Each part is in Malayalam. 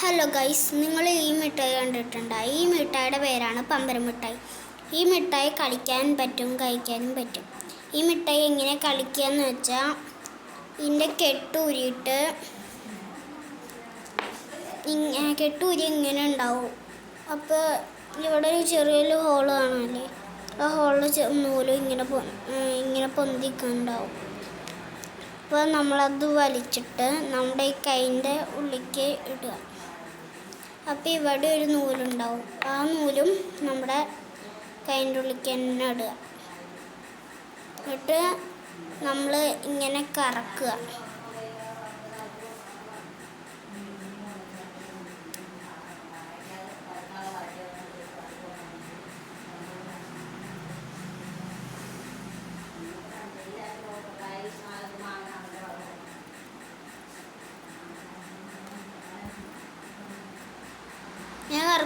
ഹലോ ഗൈസ് നിങ്ങൾ ഈ മിഠായി കണ്ടിട്ടുണ്ടോ? ഈ മിഠായിയുടെ പേരാണ് പമ്പരം മിഠായി ഈ മിഠായി കളിക്കാൻ പറ്റും കഴിക്കാനും പറ്റും. ഈ മിഠായി എങ്ങനെ കളിക്കുക എന്ന് വെച്ചാൽ ഇതിന്റെ കെട്ടൂരിയിട്ട് കെട്ടൂരി ഇങ്ങനെ ഉണ്ടാവും. അപ്പോൾ ഇവിടെ ഒരു ചെറിയൊരു ഹോൾ കാണാമല്ലേ? ആ ഹോളിൽ നൂലും ഇങ്ങനെ ഇങ്ങനെ പൊന്തിക്കുന്നുണ്ടാവും. അപ്പോൾ നമ്മളത് വലിച്ചിട്ട് നമ്മുടെ ഈ കൈന്റെ ഉള്ളിലേക്ക് ഇടുക. അപ്പോൾ ഇവിടെ ഒരു നൂലുണ്ടാവും. ആ നൂലും നമ്മുടെ കൈന്റെ ഉള്ളിലേക്ക് തന്നെ ഇടുക. എന്നിട്ട് നമ്മൾ ഇങ്ങനെ കറക്കുക.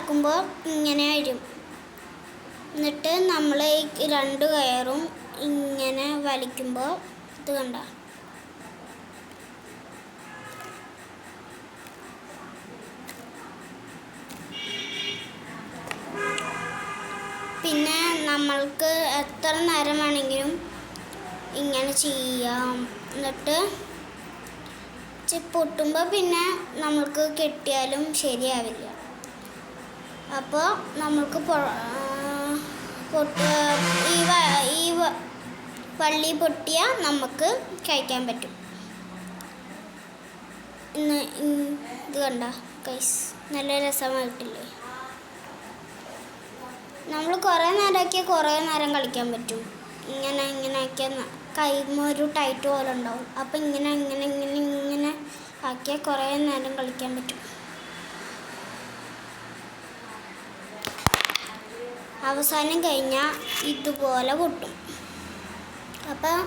ഞാൻ കറക്കുമ്പോൾ ഇങ്ങനെ വരും എന്നിട്ട് നമ്മൾ ഈ രണ്ട് കയറും ഇങ്ങനെ വലിക്കുമ്പോൾ ഇത് കണ്ട? പിന്നെ നമ്മൾക്ക് എത്ര നേരം വേണമെങ്കിലും ഇങ്ങനെ ചെയ്യാം. എന്നിട്ട് പൊട്ടുമ്പോൾ പിന്നെ നമ്മൾക്ക് കെട്ടിയാലും ശരിയാവില്ല. അപ്പോൾ നമുക്ക് ഈ ഈ വള്ളി പൊട്ടിയാൽ നമുക്ക് കഴിക്കാൻ പറ്റും. ഇത് കണ്ട കൈസ് നല്ല രസമായിട്ടില്ലേ? നമ്മൾ കുറേ നേരമാക്കിയാൽ കുറേ നേരം കളിക്കാൻ പറ്റും. ഇങ്ങനെ ഇങ്ങനെ ആക്കിയാൽ കൈമ ഒരു ടൈറ്റ് പോലെ ഉണ്ടാവും. അപ്പം ഇങ്ങനെ ഇങ്ങനെ ഇങ്ങനെ ഇങ്ങനെ ആക്കിയാൽ കുറേ നേരം കളിക്കാൻ പറ്റും. അവസാനം കഴിഞ്ഞാൽ ഇതുപോലെ പൊട്ടും. അപ്പം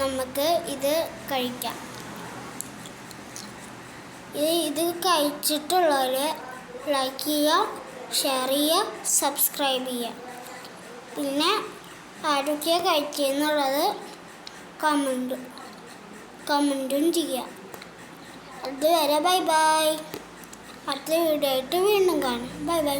നമുക്ക് ഇത് കഴിക്കാം. ഇത് ഇത് കഴിച്ചിട്ടുള്ളവർ ലൈക്ക് ചെയ്യുക ഷെയർ ചെയ്യുക സബ്സ്ക്രൈബ് ചെയ്യുക. പിന്നെ ആരൊക്കെ കഴിച്ചെന്നുള്ളത് കമന്റും കമന്റും ചെയ്യുക. അതുവരെ ബൈ ബൈ അടുത്ത വീഡിയോ ആയിട്ട് വീണ്ടും കാണാം. Bye bye